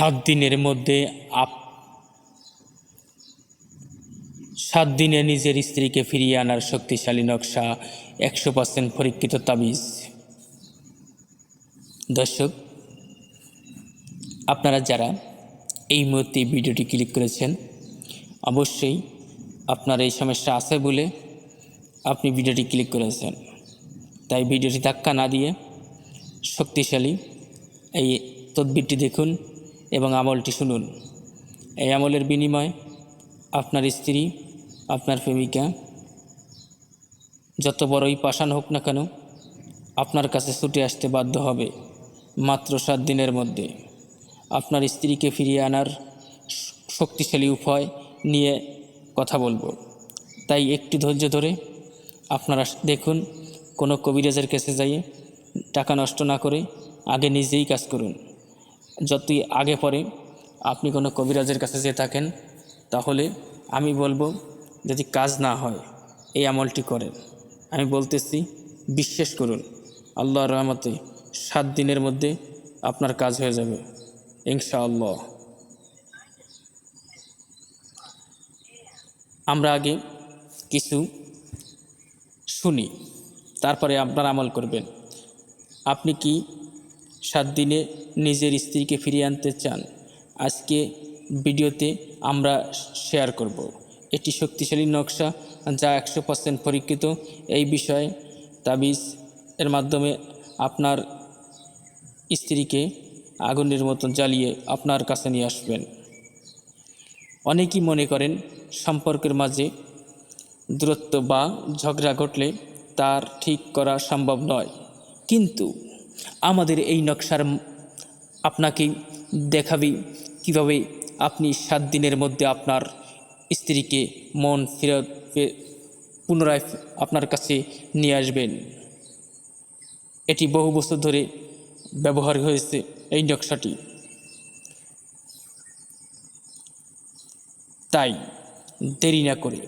সাত দিনের মধ্যে আপ সাত দিনে নিজের স্ত্রীকে ফিরিয়ে আনার শক্তিশালী নকশা একশো পার্সেন্ট পরীক্ষিত তাবিজ। দর্শক, আপনারা যারা এই মুহূর্তে ভিডিওটি ক্লিক করেছেন, অবশ্যই আপনার এই সমস্যা আছে বলে আপনি ভিডিওটি ক্লিক করেছেন। তাই ভিডিওটি ধাক্কা না দিয়ে শক্তিশালী এই তদবিরটি দেখুন। এবং আমলটি শুনুন। এই আমলের বিনিময় আপনার স্ত্রী, আপনার প্রেমিকা, যত বড়ই পাষাণ হোক না কেন, আপনার কাছে ছুটে আসতে বাধ্য হবে মাত্র সাত দিনের মধ্যে। আপনার স্ত্রীকে ফিরিয়ে আনার শক্তিশালী উপায় নিয়ে কথা বলব। তাই একটু ধৈর্য ধরে আপনারা দেখুন, কোনো কবিরাজের কাছে যাইয়ে টাকা নষ্ট না করে আগে নিজেই কাজ করুন। যতই আগে পরে আপনি কোনো কবিরাজের কাছে যেয়ে থাকেন, তাহলে আমি বলব যদি কাজ না হয়, এই আমলটি করেন। আমি বলতেছি, বিশ্বাস করুন, আল্লাহর রহমতে সাত দিনের মধ্যে আপনার কাজ হয়ে যাবে, ইনশাআল্লাহ। আমরা আগে কিছু শুনি, তারপরে আপনার আমল করবেন। আপনি কি সাত দিনে নিজের স্ত্রীকে ফিরিয়ে আনতে চান। আজকে ভিডিওতে আমরা শেয়ার করব। এটি শক্তিশালী নকশা যা একশো পার্সেন্ট পরীক্ষিত। এই বিষয়ে তাবিজ এর মাধ্যমে আপনার স্ত্রীকে আগুনের মতো জ্বালিয়ে আপনার কাছে নিয়ে আসবেন। অনেকেই মনে করেন সম্পর্কের মাঝে দূরত্ব বা ঝগড়া ঘটলে তার ঠিক করা সম্ভব নয়। কিন্তু আমাদের এই নকশার আপনাকে দেখাবে কীভাবে আপনি সাত দিনের মধ্যে আপনার স্ত্রীকে মন ফেরত পুনরায় আপনার কাছে নিয়ে আসবেন। এটি বহু বছর ধরে ব্যবহার হয়েছে এই নকশাটি। তাই দেরি না করে,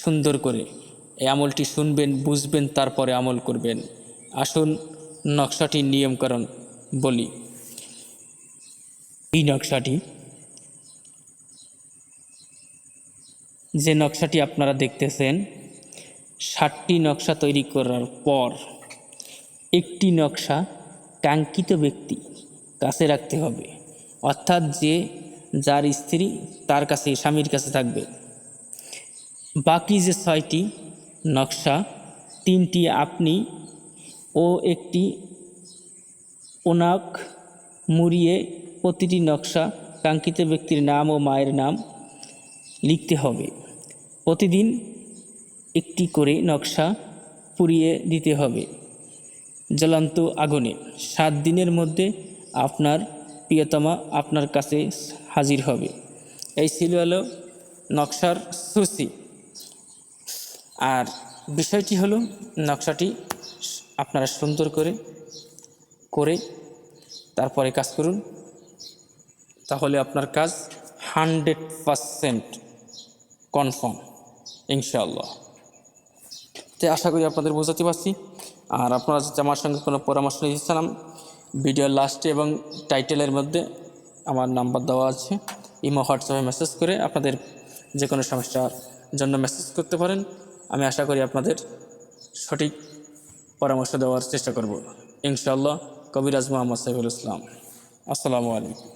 সুন্দর করে এই আমলটি শুনবেন, বুঝবেন, তারপরে আমল করবেন। আসুন নকশাটির নিয়মকরণ বলি। এই নকশাটি, যে নকশাটি আপনারা দেখতেছেন, ষাটটি নকশা তৈরি করার পর একটি নকশা কাঙ্ক্ষিত ব্যক্তি কাছে রাখতে হবে। অর্থাৎ যে, যার স্ত্রী তার কাছে, স্বামীর কাছে থাকবে। বাকি যে ছয়টি নকশা, তিনটি আপনি ও একটি ওনাক মুড়িয়ে প্রতিটি নকশা কাঙ্ক্ষিত ব্যক্তির নাম ও মায়ের নাম লিখতে হবে। প্রতিদিন একটি করে নকশা পুড়িয়ে দিতে হবে। জ্বলন্ত আগুনে সাত দিনের মধ্যে আপনার প্রিয়তমা আপনার কাছে হাজির হবে। এই ছিল হলো নকশার সুসি আর বিষয়টি হলো নকশাটি আপনারা সুন্দর করে করে তারপরে কাজ করুন। তাহলে আপনার কাজ হান্ড্রেড পারসেন্ট কনফার্ম, ইনশাআল্লাহ। তাই আশা করি আপনাদের বোঝাতে পারছি। আর আপনারা যদি আমার সঙ্গে কোনো পরামর্শ নিতে চান, ভিডিওর লাস্টে এবং টাইটেলের মধ্যে আমার নাম্বার দেওয়া আছে। ইমো, হোয়াটসঅ্যাপে মেসেজ করে আপনাদের যে কোনো সমস্যার জন্য মেসেজ করতে পারেন। আমি আশা করি আপনাদের সঠিক পরামর্শ দেওয়ার চেষ্টা করব। ইনশাল্লাহ কবিরাজ মোহাম্মদ সাইফুল ইসলাম। আসসালামু আলাইকুম।